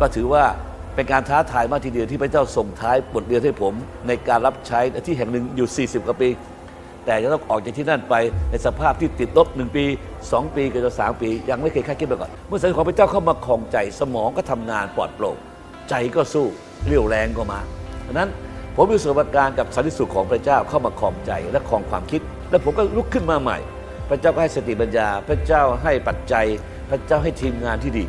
ก็ถือว่าเป็นการท้าทายมากทีเดียวที่พระเจ้าส่งท้ายบทเรียนให้ผม ในการรับใช้ที่แห่งหนึ่งอยู่ 40 กว่าปี แต่จะต้องออกจากที่นั่นไปในสภาพที่ติดลบ1ปี 2 ปีก็จะ3ปี ยังไม่เคยคาดคิดมาก่อนเมื่อสัญญาของพระเจ้าเข้ามาคลองใจสมองก็ทำงานปลอดโปร่งใจก็สู้เรี่ยวแรงก็มาดังนั้นผมมีประสบการณ์กับสันติสุขของพระเจ้าเข้ามาคลองใจและคลองความคิด และผมก็ลุกขึ้นมาใหม่ พระเจ้าก็ให้สติปัญญา พระเจ้าให้ปัจจัย พระเจ้าให้ทีมงานที่ดี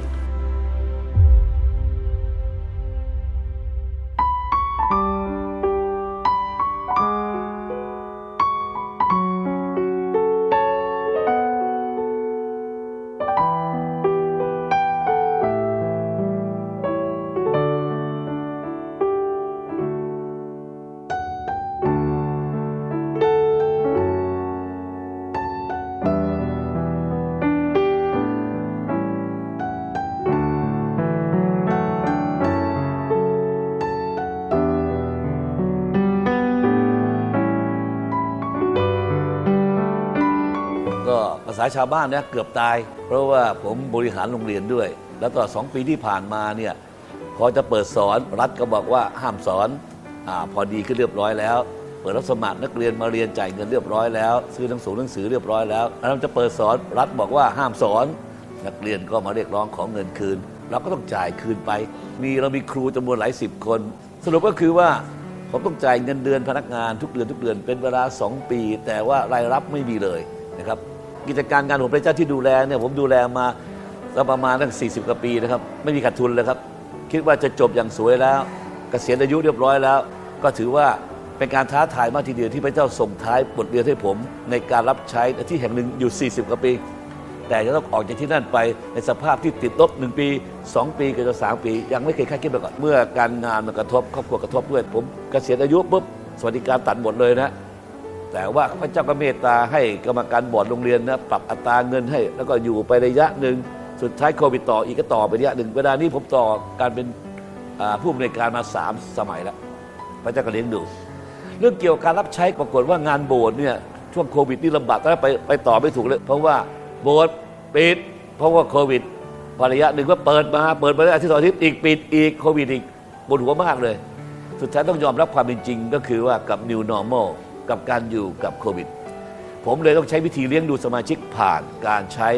าษาชาวบ้านเนี่ยเกือบตาย เพราะว่าผมบริหารโรงเรียนด้วย แล้วตลอดสองปีที่ผ่านมาเนี่ยพอจะเปิดสอนรัฐก็บอกว่าห้ามสอนอพอดีขึ้นเรียบร้อยแล้ว เปิดรับสมัครนักเรียนมาเรียนจ่ายเงินเรียบร้อยแล้วซื้อหนังสือหนังสือเรียบร้อยแล้วแล้วจะเปิดสอนรัฐบอกว่าห้ามสอน นักเรียนก็มาเรียกร้องของเงินคืน เราก็ต้องจ่ายคืนไป มีเรามีครูจำนวนหลายสิบคน สรุปก็คือว่าผมต้องจ่ายเงินเดือนพนักงานทุกเดือนทุกเดือนเป็นเวลา 2 ปี แต่ว่ารายรับไม่มีเลยนะครับ กิจการงานของพระเจ้าที่ดูแลเนี่ยผมดูแลมาประมาณตั้ง 40 กว่าปีนะครับ ไม่มีขาดทุนเลยครับ คิดว่าจะจบอย่างสวยแล้วกเกษียณอายุเรียบร้อยแล้ว ก็ถือว่าเป็นการท้าทายมากทีเดียวที่พระเจ้าส่งท้ายบทเรียนให้ผม ในการรับใช้ที่แห่งหนึ่งอยู่ 40 กว่าปี แต่จะต้องออกจากที่นั่นไปในสภาพที่ติดลบ 1 ปี 2 ปีก็จะ3ปี ยังไม่เคยคาดคิดมาก่อนเมื่อการงานมันกระทบครอบครัวกระทบด้วยผมเกษียณอายุปุ๊บสวัสดิการตัดหมดเลยนะ แต่ว่าพระเจ้าก็เมตตาให้กรรมการบอร์ดโรงเรียนนะปรับอัตราเงินให้ แล้วก็อยู่ไประยะหนึ่งสุดท้ายโควิดต่ออีกก็ต่อไประยะหนึ่งเวลานี้ผมต่อการเป็นผู้อำนวยการมาสามสมัยแล้วพระเจ้าก็เลี้ยงดู เรื่องเกี่ยวกับการรับใช้ปรากฏว่างานโบสถ์เนี่ยช่วงโควิดนี่ลำบากตอนแรกไปไปต่อไม่ถูกเลย เพราะว่าโบสถ์ปิด เพราะว่าโควิดพอระยะหนึ่งก็เปิดมาเปิดมาได้อาทิตย์สองอาทิตย์อีกปิดอีกโควิดอีกปวดหัวมากเลย สุดท้ายต้องยอมรับความเป็นจริงก็คือว่ากับ new normal กับการอยู่กับโควิด ผมเลยต้องใช้วิธีเลี้ยงดูสมาชิกผ่านการใช้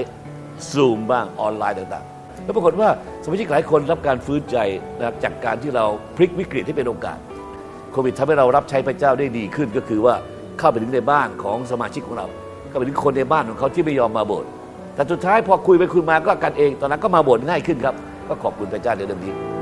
Zoom บ้างออนไลน์ต่างๆ แล้วปรากฏว่าสมาชิกหลายคนรับการฟื้นใจนะครับจากการที่เราพลิกวิกฤตให้เป็นโอกาสโควิดทำให้เรารับใช้พระเจ้าได้ดีขึ้นก็คือว่าเข้าไปถึงในบ้านของสมาชิกของเราเข้าไปถึงคนในบ้านของเขาที่ไม่ยอมมาโบสถ์แต่สุดท้ายพอคุยไปคุยมาก็กันเอง ตอนนั้นก็มาโบสถ์ง่ายขึ้นครับ ก็ขอบคุณพระเจ้าในเรื่องนี้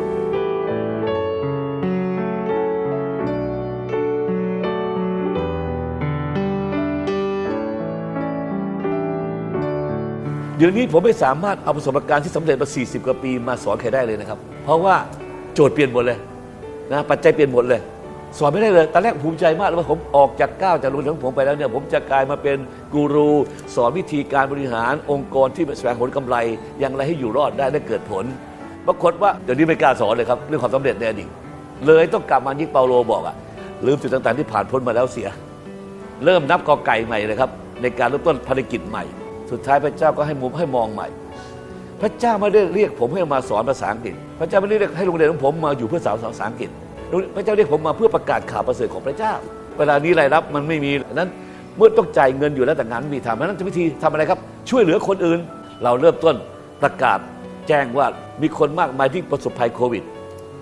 เดี๋ยวนี้ผมไม่สามารถเอาประสบการณ์ที่สำเร็จมา 40 กว่าปีมาสอนใครได้เลยนะครับ เพราะว่าโจทย์เปลี่ยนหมดเลยนะปัจจัยเปลี่ยนหมดเลย สอนไม่ได้เลยตอนแรกภูมิใจมากเลยว่าผมออกจากก้าวจากโรงเรียนของผมไปแล้วเนี่ยผมจะกลายมาเป็นกูรู สอนวิธีการบริหารองค์กรที่แสวงผลกำไร อย่างไรให้อยู่รอดได้และเกิดผลปรากฏว่าเดี๋ยวนี้ไม่กล้าสอนเลยครับเรื่องความสำเร็จในอดีตเลยต้องกลับมายิ่งเปาโลบอกอะลืมสิ่งต่างๆที่ผ่านพ้นมาแล้วเสีย เริ่มนับกอไก่ใหม่เลยครับในการเริ่มต้นภารกิจใหม่ สุดท้ายพระเจ้าก็ให้มุมให้มองใหม่ พระเจ้าไม่ได้เรียกผมให้มาสอนภาษาอังกฤษ พระเจ้าไม่ได้เรียกให้โรงเรียนของผมมาอยู่เพื่อสอนภาษาอังกฤษ พระเจ้าเรียกผมมาเพื่อประกาศข่าวประเสริฐของพระเจ้า เวลานี้รายรับมันไม่มีดังนั้นเมื่อต้องจ่ายเงินอยู่แล้วแต่งานไม่มีทำดังนั้นจะวิธีทำอะไรครับ ช่วยเหลือคนอื่น เราเริ่มต้นประกาศแจ้งว่ามีคนมากมายที่ประสบภัยโควิด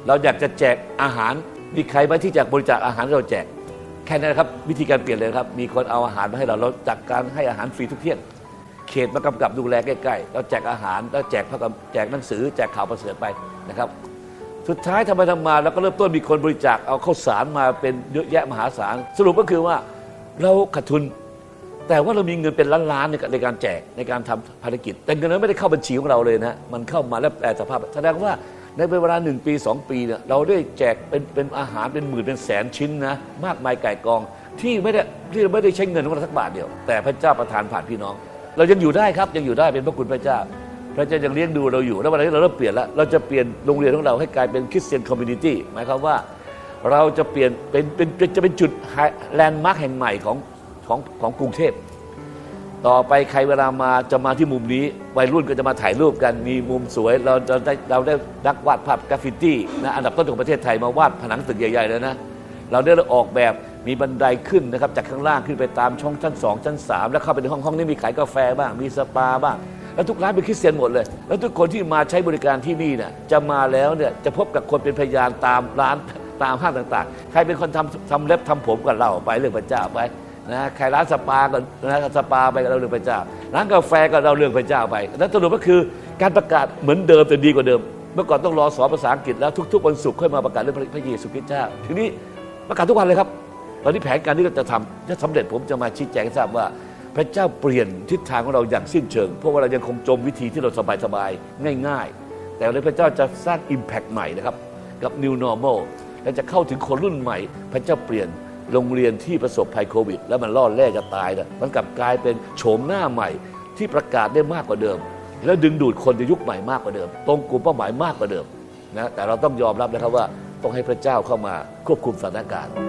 เราอยากจะแจกอาหาร มีใครไหมที่จะบริจาคอาหารเราแจก แค่นั้นครับวิธีการเปลี่ยนเลยครับ มีคนเอาอาหารมาให้เราเราจัดการให้อาหารฟรีทุกเที่ยง เขตมากำกับดูแลใกล้ๆเราแจกอาหารแล้วแจกพระกำแจกหนังสือ แจกข่าวประเสริฐไปนะครับ สุดท้ายทำไปทำมาเราก็เริ่มต้นมีคนบริจาคเอาข้าวสารมาเป็นเยอะแยะมหาศาลสรุปก็คือว่าเราขาดทุน แต่ว่าเรามีเงินเป็นล้านๆในการในการแจกในการทำภารกิจ แต่เงินนั้นไม่ได้เข้าบัญชีของเราเลยนะมันเข้ามาแล้วแปลสภาพแสดงว่าในเวลาหนึ่งปีสองปีเนี่ยเราได้แจกเป็นเป็นอาหารเป็นหมื่นเป็นแสนชิ้นนะมากมายไก่กองที่ไม่ได้ที่ไม่ได้ใช้เงินของเราสักบาทเดียว แต่พระเจ้าประทานผ่านพี่น้อง เรายังอยู่ได้ครับยังอยู่ได้เป็นพระคุณพระเจ้า พระเจ้ายังเลี้ยงดูเราอยู่แล้ววันนี้เราเริ่มเปลี่ยนแล้วเราจะเปลี่ยนโรงเรียนของเราให้กลายเป็นคริสเตียนคอมมูนิตี้หมายความว่าเราจะเปลี่ยนเป็นเป็นปนจะเป็นจุดแลนด์มาร์คแห่งใหม่ของของของกรุงเทพต่อไปใครเวลามาจะมาที่มุมนี้วัยรุ่นก็จะมาถ่ายรูปกันมีมุมสวย เราเราได้เราได้นักวาดภาพกราฟฟิตี้นะอันดับต้นของประเทศไทยมาวาดผนังตึกใหญ่ๆเลยนะเราได้ออกแบบ มีบันไดขึ้นนะครับจากข้างล่างขึ้นไปตามช่องชั้น2ชั้น3แล้วเข้าไปในห้องห้องนี้มีขายกาแฟบ้างมีสปาบ้าง แล้วทุกร้านเป็นคริสเตียนหมดเลย แล้วทุกคนที่มาใช้บริการที่นี่เนี่ยจะมาแล้วเนี่ยจะพบกับคนเป็นพยานตามร้านตามห้างต่างๆ ใครเป็นคนทำทำเล็บทำผมก็เล่าไปเรื่องพระเจ้าไปนะใครร้านสปาก็นะสปาไปก็เล่าเรื่องพระเจ้า ร้านกาแฟก็เล่าเรื่องพระเจ้าไปแล้วสรุปก็คือการประกาศเหมือนเดิมแต่ดีกว่าเดิม เมื่อก่อนต้องรอสอนภาษาอังกฤษแล้วทุกๆวันศุกร์ค่อยมาประกาศเรื่องพระเยซูคริสต์เจ้าทีนี้ประกาศทุกวันเลยครับ ตอนนี้แผนการที่เราจะทำจะสำเร็จผมจะมาชี้แจงให้ทราบว่า พระเจ้าเปลี่ยนทิศทางของเราอย่างสิ้นเชิง เพราะว่าเรายังคงจมวิธีที่เราสบายๆง่าย ๆ แต่วันนี้พระเจ้าจะสร้าง Impact ใหม่นะครับกับ New Normal และจะเข้าถึงคนรุ่นใหม่ พระเจ้าเปลี่ยนโรงเรียนที่ประสบภัยโควิด แล้วมันรอดแร่จะตายนะมันกลับกลายเป็นโฉมหน้าใหม่ที่ประกาศได้มากกว่าเดิม แล้วดึงดูดคนในยุคใหม่มากกว่าเดิม ตรงกลุ่มเป้าหมายมากกว่าเดิมนะแต่เราต้องยอมรับนะครับว่าต้องให้พระเจ้าเข้ามาควบคุมสถานการณ์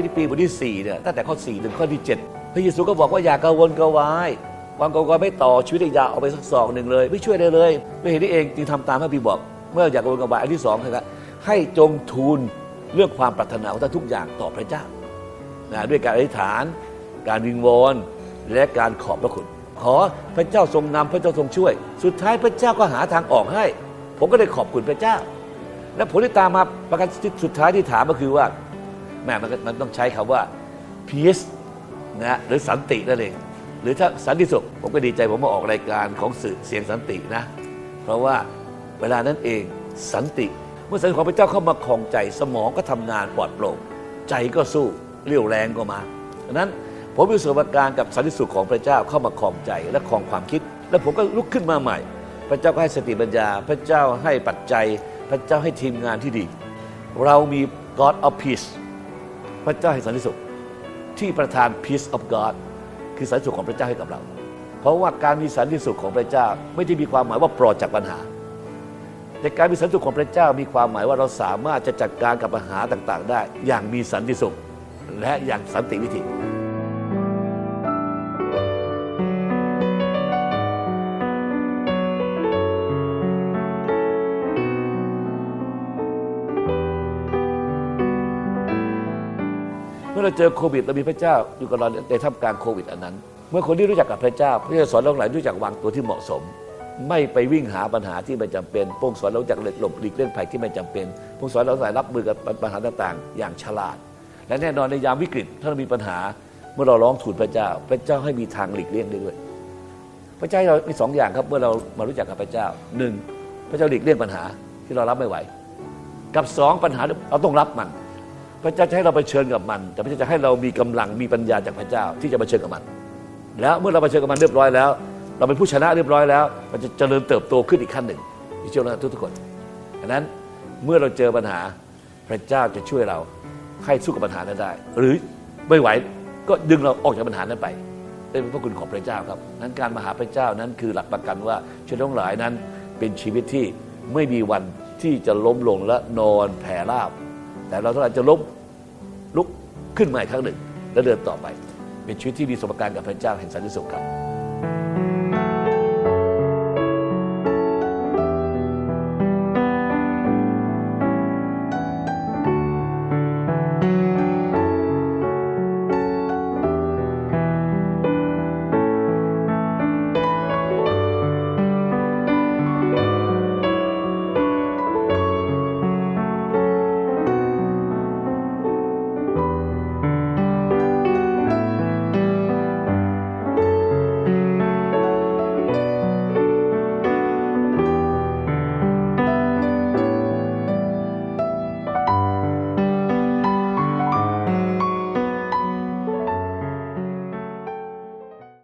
ฟิลิปปีบทที่4เนี่ยตั้งแต่ข้อ4ถึงข้อที่ 7 พระเยซูก็บอกว่าอย่ากังวลกระวายความกังวลไม่ต่อชีวิตให้ยาวเอาไปสักสองหนึ่งเลย ไม่ช่วยได้เลยไม่เห็นนี่เองจึงทำตามพระบิดบอก เมื่ออยากกังวลกระวายอันที่สองนะครับให้จงทูลเรื่องความปรารถนาของท่านทุกอย่างต่อพระเจ้านะด้วยการอธิษฐาน การวิงวอนและการขอบพระคุณ ขอพระเจ้าทรงนำพระเจ้าทรงช่วย สุดท้ายพระเจ้าก็หาทางออกให้ ผมก็ได้ขอบคุณพระเจ้า และผลที่ตามมาประการสุดท้ายที่ถามก็คือว่า แม่มันมันต้องใช้คำว่า peace นะฮะหรือสันตินั่นเองหรือถ้าสันติสุขผมก็ดีใจผมมาออกรายการของสื่อเสียงสันตินะ เพราะว่าเวลานั้นเองสันติ เมื่อสันติของพระเจ้าเข้ามาคลองใจสมองก็ทำงานปลอดโปร่งใจก็สู้เรี่ยวแรงก็มาดังนั้นผมมีประสบการณ์กับสันติสุขของพระเจ้าเข้ามาคลองใจและคลองความคิด แล้วผมก็ลุกขึ้นมาใหม่ พระเจ้าก็ให้สติปัญญา พระเจ้าให้ปัจจัย พระเจ้าให้ทีมงานที่ดี เรามี God of Peace พระเจ้าให้สันติสุขที่ประทาน peace of God คือสันติสุขของพระเจ้าให้กับเรา เพราะว่าการมีสันติสุขของพระเจ้าไม่ได้มีความหมายว่าปลอดจากปัญหา แต่การมีสันติสุขของพระเจ้ามีความหมายว่าเราสามารถจะจัดการกับปัญหาต่าง ๆ ได้ อย่างมีสันติสุขและอย่างสันติวิธี มื่อเราเจอโควิดเรามีพระเจ้าอยู่กับเราในท่ามกลางโควิดอันนั้น เมื่อคนที่รู้จักกับพระเจ้า พระเจ้าสอนเราหลายรู้จักวางตัวที่เหมาะสม ไม่ไปวิ่งหาปัญหาที่ไม่จำเป็นพระองสอนเราจากหลบหลีกเลี่ยงภัยที่ไม่จำเป็นพระองสอนเราสายรับมือกับปัญหาต่างๆ อย่างฉลาด และแน่นอนในยามวิกฤตถ้าเรามีปัญหาเมื่อเราร้องทูลพระเจ้า พระเจ้าให้มีทางหลีกเลี่ยงได้ด้วย พระเจ้าเรามีสองอย่างครับเมื่อเรามารู้จักกับพระเจ้าหนึ่งพระเจ้าหลีกเลี่ยงปัญหาที่เรารับไม่ไหว กับสองปัญหาเราต้องรับมัน พระเจ้าจะให้เราไปเชิญกับมัน แต่พระเจ้าจะให้เรามีกำลังมีปัญญาจากพระเจ้าที่จะไปเชิญกับมัน แล้วเมื่อเราไปเชิญกับมันเรียบร้อยแล้ว เราเป็นผู้ชนะเรียบร้อยแล้ว มันจะเจริญเติบโตขึ้นอีกขั้นหนึ่งที่เชื่อเราทุกคนดังนั้นเมื่อเราเจอปัญหาพระเจ้าจะช่วยเราให้สู้กับปัญหานั้นได้ หรือไม่ไหวก็ดึงเราออกจากปัญหานั้นไปได้เป็นพระคุณของพระเจ้าครับ นั้นการมาหาพระเจ้านั้นคือหลักประกันว่าชีวิตทั้งหลายนั้นเป็นชีวิตที่ไม่มีวันที่จะล้มลงและนอนแผ่ราบ แต่เราต้องการจะล้มลุกขึ้นมาอีกครั้งหนึ่ง และเดินต่อไป เป็นชีวิตที่มีสมการกับพระเจ้าแห่งสันติสุขครับ